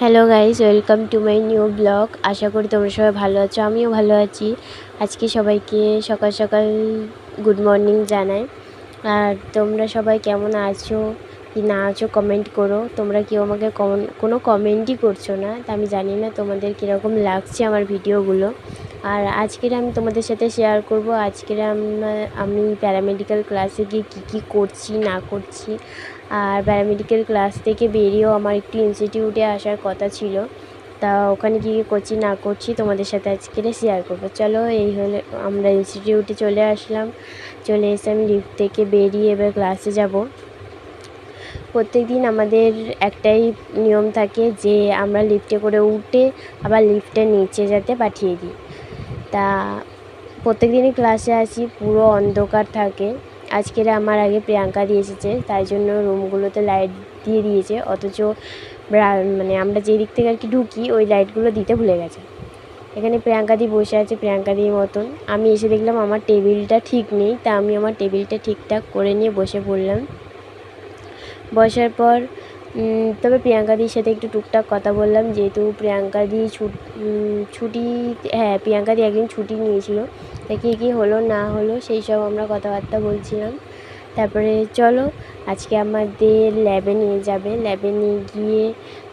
Hello guys welcome to my new blog. আশা করি তোমরা সবাই ভালো আছো, আমিও ভালো আছি। আজকে সবাইকে সকাল সকাল গুড মর্নিং জানাই। আর তোমরা সবাই কেমন আছো কি না আছো কমেন্ট করো। তোমরা কেউ আমাকে কোনো কমেন্টই করছ না, তা আমি জানি না তোমাদের কীরকম লাগছে আমার ভিডিওগুলো আর আজকের আমি তোমাদের সাথে শেয়ার করব। আজকের আমি প্যারামেডিক্যাল ক্লাসে গিয়ে কী কী করছি, না করছি। আর প্যারামেডিক্যাল ক্লাস থেকে বেরিয়েও আমার একটু ইনস্টিটিউটে আসার কথা ছিল। তা ওখানে কী করছি না করছি তোমাদের সাথে আজকে শেয়ার করব। চলো, এই হলে আমরা ইনস্টিটিউটে চলে আসলাম। চলে এসে আমি লিফট থেকে বেরিয়ে এবার ক্লাসে যাব। প্রত্যেক দিন আমাদের একটাই নিয়ম থাকে যে আমরা লিফটে করে উঠে আবার লিফটের নিচে যাতে পাঠিয়ে দিই। তা প্রত্যেক দিনই ক্লাসে আসি, পুরো অন্ধকার থাকে। আজকের আমার আগে প্রিয়াঙ্কা দিয়ে এসেছে, তাই জন্য রুমগুলোতে লাইট দিয়ে দিয়েছে, অথচ মানে আমরা যে দিক থেকে আর কি ঢুকি, ওই লাইটগুলো দিতে ভুলে গেছে। এখানে প্রিয়াঙ্কা দি বসে আছে, প্রিয়াঙ্কা দির মতন। আমি এসে দেখলাম আমার টেবিলটা ঠিক নেই, তা আমি আমার টেবিলটা ঠিকঠাক করে নিয়ে বসে পড়লাম। বসার পর তবে প্রিয়াঙ্কাদির সাথে একটু টুকটাক কথা বললাম, যেহেতু প্রিয়াঙ্কাদি ছুটি হ্যাঁ প্রিয়াঙ্কাদি একদিন ছুটি নিয়েছিল। তা কী কী হলো, না হলো, সেই সব আমরা কথাবার্তা বলছিলাম। তারপরে চলো, আজকে আমাদের ল্যাবে নিয়ে যাবে। ল্যাবে নিয়ে গিয়ে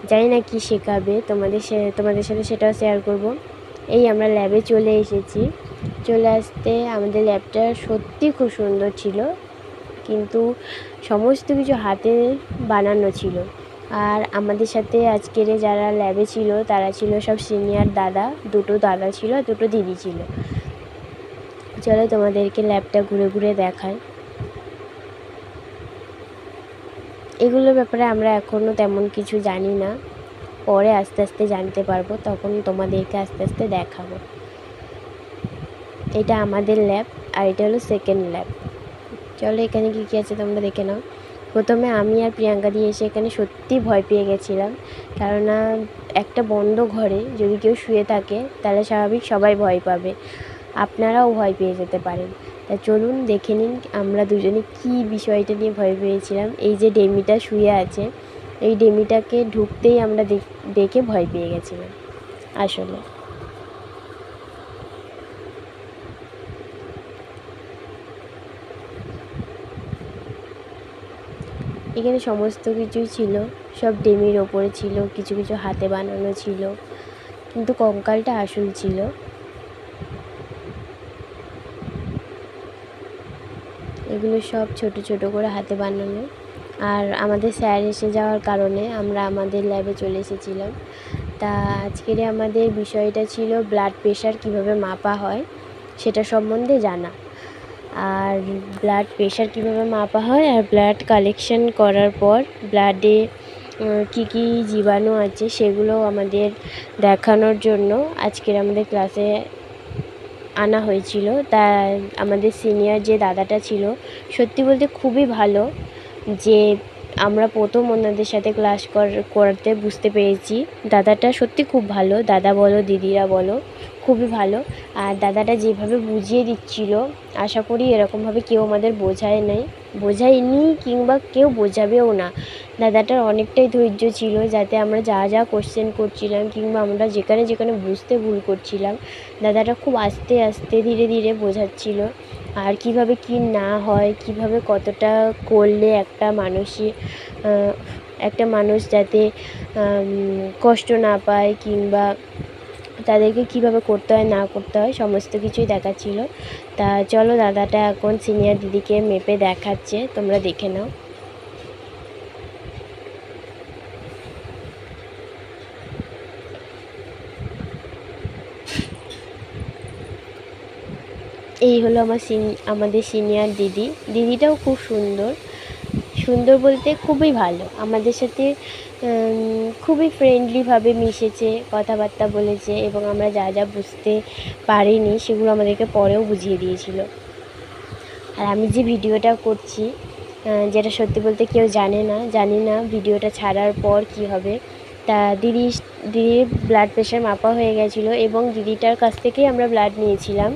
জানি না কী শেখাবে, তোমাদের সে, তোমাদের সাথে সেটাও শেয়ার করব। এই আমরা ল্যাবে চলে এসেছি। চলে আসতে আমাদের ল্যাবটা সত্যি খুব সুন্দর ছিল, কিন্তু সমস্ত কিছু হাতে বানানো ছিল। আর আমাদের সাথে আজকের যারা ল্যাবে ছিল, তারা ছিল সব সিনিয়র দাদা, দুটো দাদা ছিল, দুটো দিদি ছিল। চলো তোমাদেরকে ল্যাবটা ঘুরে ঘুরে দেখায় এগুলোর ব্যাপারে আমরা এখনও তেমন কিছু জানি না। পরে আস্তে আস্তে জানতে পারব, তখন তোমাদেরকে আস্তে আস্তে দেখাবো। এটা আমাদের ল্যাব আর এটা হলো সেকেন্ড ল্যাব। চলো এখানে কী কী আছে তোমরা দেখে নাও। প্রথমে আমি আর প্রিয়াঙ্কা দিয়ে এসে এখানে সত্যি ভয় পেয়ে গেছিলাম। কেননা একটা বন্ধ ঘরে যদি কেউ শুয়ে থাকে, তাহলে স্বাভাবিক সবাই ভয় পাবে। আপনারাও ভয় পেয়ে যেতে পারেন। তা চলুন, দেখে নিন আমরা দুজনে কী বিষয়টা নিয়ে ভয় পেয়েছিলাম। এই যে ডেমিটা শুয়ে আছে, এই ডেমিটাকে ঢুকতেই আমরা দেখে ভয় পেয়ে গেছিলাম, আসলে। এখানে সমস্ত কিছুই ছিল। সব ডেমির ওপরে ছিল, কিছু কিছু হাতে বানানো ছিল, কিন্তু কঙ্কালটা আসল ছিল। এগুলো সব ছোট ছোট করে হাতে বানানো। আর আমাদের স্যার এসে যাওয়ার কারণে আমরা আমাদের ল্যাবে চলে এসেছিলাম। তা আজকের আমাদের বিষয়টা ছিল ব্লাড প্রেশার কীভাবে মাপা হয়, সেটা সম্বন্ধে জানা। আর ব্লাড প্রেশার কীভাবে মাপা হয় আর ব্লাড কালেকশন করার পর ব্লাডে কী কী জীবাণু আছে সেগুলো আমাদের দেখানোর জন্য আজকের আমাদের ক্লাসে আনা হয়েছিল। তা আমাদের সিনিয়র যে দাদাটা ছিল, সত্যি বলতে খুবই ভালো যে আমরা প্রথম ওনাদের সাথে ক্লাস করতে বুঝতে পেরেছি। দাদাটা সত্যি খুব ভালো। দাদা বলো, দিদিরা বলো খুবই ভালো। আর দাদাটা যেভাবে বুঝিয়ে দিচ্ছিল, আশা করি এরকমভাবে কেউ আমাদের বোঝায় নাই। বোঝায়নি কিংবা কেউ বোঝাবেও না। দাদাটার অনেকটাই ধৈর্য ছিল যাতে আমরা যা যা কোশ্চেন করছিলাম কিংবা আমরা যেখানে যেখানে বুঝতে ভুল করছিলাম, দাদাটা খুব আস্তে আস্তে ধীরে ধীরে বোঝাচ্ছিল। আর কীভাবে কী না হয়, কীভাবে কতটা করলে একটা মানুষই একটা মানুষ যাতে কষ্ট না পায় কিংবা তাদেরকে কীভাবে করতে হয়, না করতে হয়, সমস্ত কিছুই দেখাচ্ছিল তা চলো দাদাটা এখন সিনিয়র দিদিকে মেপে দেখাচ্ছে, তোমরা দেখে নাও। এই হলো আমার সিন আমাদের সিনিয়র দিদি। দিদিটাও খুব সুন্দর। সুন্দর বলতে খুবই ভালো। আমাদের সাথে খুবই ফ্রেন্ডলিভাবে মিশেছে, কথাবার্তা বলেছে এবং আমরা যা যা বুঝতে পারিনি সেগুলো আমাদেরকে পরেও বুঝিয়ে দিয়েছিল। আর আমি যে ভিডিওটা করছি যেটা সত্যি বলতে কেউ জানে না, জানি না ভিডিওটা ছাড়ার পর কি হবে, তা দিদি দিদির ব্লাড প্রেশার মাপা হয়ে গেছিল এবং দিদিটার কাছ থেকেই আমরা ব্লাড নিয়েছিলাম।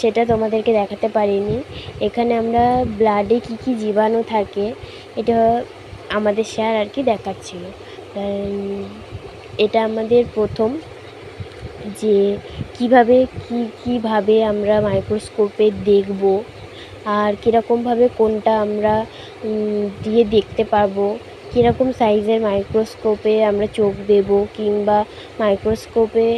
সেটা তোমাদেরকে দেখাতে পারিনি। এখানে আমরা ব্লাডে কী কী জীবাণু থাকে, এটা আমাদের স্যার আর কি দেখাচ্ছিল। এটা আমাদের প্রথম যে কীভাবে, কী কীভাবে আমরা মাইক্রোস্কোপে দেখব, আর কীরকমভাবে কোনটা আমরা দিয়ে দেখতে পারব, কীরকম সাইজের মাইক্রোস্কোপে আমরা চোখ দেবো, কিংবা মাইক্রোস্কোপে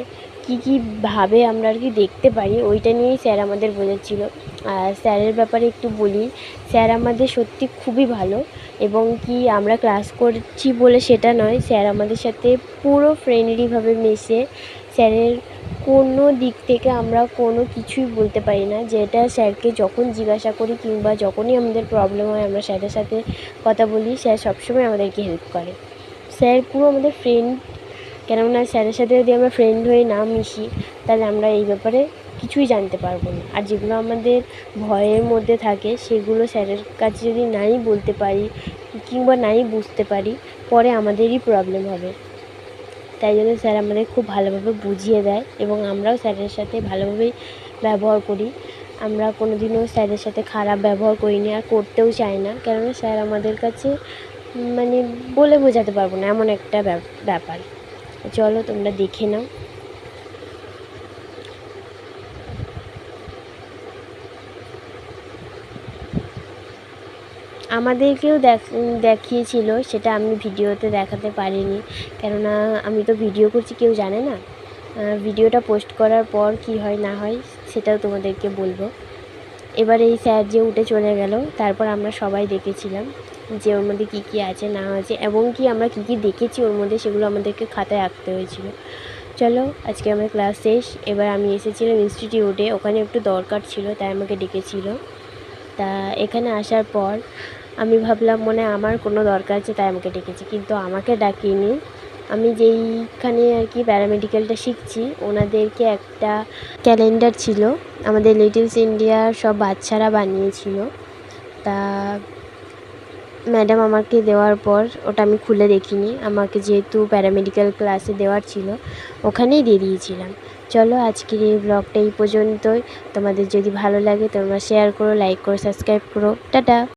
কী কীভাবে আমরা আর কি দেখতে পারি, ওইটা নিয়েই স্যার আমাদের বোঝাচ্ছিলো আর স্যারের ব্যাপারে একটু বলি, স্যার আমাদের সত্যি খুবই ভালো এবং কি আমরা ক্লাস করছি বলে সেটা নয়, স্যার আমাদের সাথে পুরো ফ্রেন্ডলিভাবে মেশে স্যারের কোনো দিক থেকে আমরা কোনো কিছুই বলতে পারি না। যেটা স্যারকে যখন জিজ্ঞাসা করি কিংবা যখনই আমাদের প্রবলেম হয়, আমরা স্যারের সাথে কথা বলি, স্যার সবসময় আমাদেরকে হেল্প করে। স্যার পুরো আমাদের ফ্রেন্ড কেননা স্যারের সাথে যদি আমরা ফ্রেন্ড হয়ে না মিশি, তাহলে আমরা এই ব্যাপারে কিছুই জানতে পারব না। আর যেগুলো আমাদের ভয়ের মধ্যে থাকে, সেগুলো স্যারের কাছে যদি নাই বলতে পারি, কিংবা নাই বুঝতে পারি, পরে আমাদেরই প্রবলেম হবে। তাই জন্য স্যার আমাদের খুব ভালোভাবে বুঝিয়ে দেয় এবং আমরাও স্যারের সাথে ভালোভাবেই ব্যবহার করি। আমরা কোনো দিনও স্যারের সাথে খারাপ ব্যবহার করি করিনি, আর করতেও চাই না। কেননা স্যার আমাদের কাছে মানে বলে বোঝাতে পারব না, এমন একটা ব্যাপার। চলো, তোমরা দেখে নাও। আমাদেরকেও দেখ, দেখিয়েছিল, সেটা আমি ভিডিওতে দেখাতে পারিনি। কেননা, আমি তো ভিডিও করছি, কেউ জানে না। ভিডিওটা পোস্ট করার পর কি হয়, না হয়, সেটাও তোমাদেরকে বলব। এবার এই স্যার যে উঠে চলে গেল, তারপর আমরা সবাই দেখেছিলাম। যে ওর মধ্যে কী কী আছে, না আছে, এবং কি আমরা কী কী দেখেছি ওর মধ্যে সেগুলো আমাদেরকে খাতায় আঁকতে হয়েছিল। চলো, আজকে আমার ক্লাস শেষ। এবার আমি এসেছিলাম ইনস্টিটিউটে ওখানে একটু দরকার ছিল, তাই আমাকে ডেকেছিল। তা এখানে আসার পর আমি ভাবলাম, মনে আমার কোনো দরকার আছে, তাই আমাকে ডেকেছে। কিন্তু আমাকে ডাকিনি। আমি যেইখানে আর কি প্যারামেডিক্যালটা শিখছি, ওনাদেরকে একটা ক্যালেন্ডার ছিল। আমাদের লিটলস ইন্ডিয়ার সব বাচ্চারা বানিয়েছিল। তা ম্যাডাম আমাকে দেওয়ার পর ওটা আমি খুলে দেখিনি। আমাকে যেহেতু প্যারামেডিক্যাল ক্লাসে দেওয়ার ছিল, ওখানেই দিয়ে দিয়েছিলাম। চলো আজকের এই ব্লগটা এই পর্যন্তই। তোমাদের যদি ভালো লাগে তোমরা শেয়ার করো লাইক করো সাবস্ক্রাইব করো। টাটা!